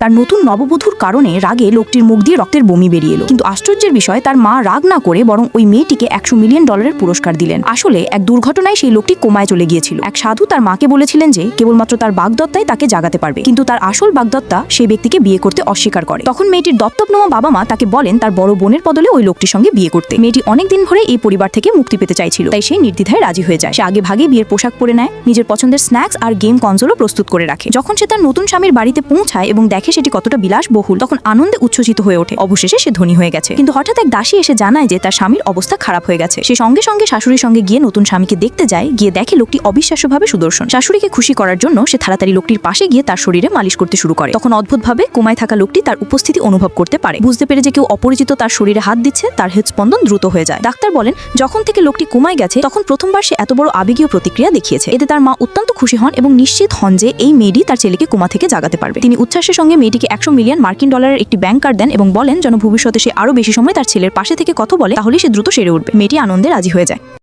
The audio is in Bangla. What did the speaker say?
তার নতুন নববধূর কারণে রাগে লোকটির মুখ দিয়ে রক্তের বমি বেরিয়ে এলো। কিন্তু আশ্চর্যের বিষয়, তার মা রাগ না করে বরং ওই মেয়েটিকে একশো মিলিয়ন ডলারের পুরস্কার দিলেন। আসলে এক দুর্ঘটনায় সেই লোকটি কোমায় চলে গিয়েছিল। এক সাধু তার মাকে বলেছিলেন যে, কেবলমাত্র তার বাগদত্তাই তাকে জাগাতে পারবে। কিন্তু তার আসল বাগদত্তা সেই ব্যক্তিকে বিয়ে করতে অস্বীকার করে। তখন মেয়েটির দত্তক নেওয়া বাবা মা তাকে বলেন তার বড় বোনের বদলে ওই লোকটির সঙ্গে বিয়ে করতে। মেয়েটি অনেকদিন ধরে এই পরিবার থেকে মুক্তি পেতে চাইছিল, তাই সে নির্দ্বিধায় রাজি হয়ে যায়। সে আগে ভাগে বিয়ের পোশাক পরে নেয়, নিজের পছন্দের স্ন্যাক্স আর গেম কনসোলও প্রস্তুত করে রাখে। যখন সে তার নতুন স্বামীর বাড়িতে পৌঁছায় এবং দেখে সেটি কতটা বিলাসবহুল, তখন আনন্দে উচ্ছ্বসিত হয়ে ওঠে। অবশেষে সে ধনী হয়ে গেছে। কিন্তু হঠাৎ এক দাসী এসে জানায় যে তার স্বামীর অবস্থা খারাপ হয়ে গেছে। সে সঙ্গে সঙ্গে শাশুড়ির সঙ্গে গিয়ে নতুন স্বামীকে দেখতে যায়, গিয়ে দেখে লোকটি অবিশ্বাস্যভাবে সুদর্শন। শাশুড়িকে খুশি করার জন্য সে তাড়াতাড়ি লোকটির পাশে গিয়ে তার শরীরে মালিশ করতে শুরু করে। তখন অদ্ভুতভাবে কোমায় থাকা লোকটি তার উপস্থিতি অনুভব করতে পারে। বুঝতে পেরে যে কেউ অপরিচিত তার শরীরে হাত দিচ্ছে, তার হৃদস্পন্দন দ্রুত হয়ে যায়। ডাক্তার বলেন, যখন থেকে লোকটি কোমায় গেছে, তখন প্রথমবার সে এত বড় আবেগীয় প্রতিক্রিয়া দেখিয়েছে। এতে তার মা অত্যন্ত খুশি হন এবং নিশ্চিত হন যে এই মেয়েটি তার ছেলেকে কোমা থেকে জাগাতে পারবে। তিনি উচ্ছ্বাসের সঙ্গে মেয়েটিকে একশো মিলিয়ন মার্কিন ডলারের একটি ব্যাংক কার্ড দেন এবং বলেন, যেন ভবিষ্যতে সে আরও বেশি সময় তার ছেলের পাশে থেকে কথা বলে তাহলে সে দ্রুত সেরে উঠবে। মেয়েটি আনন্দে রাজি হয়ে যায়।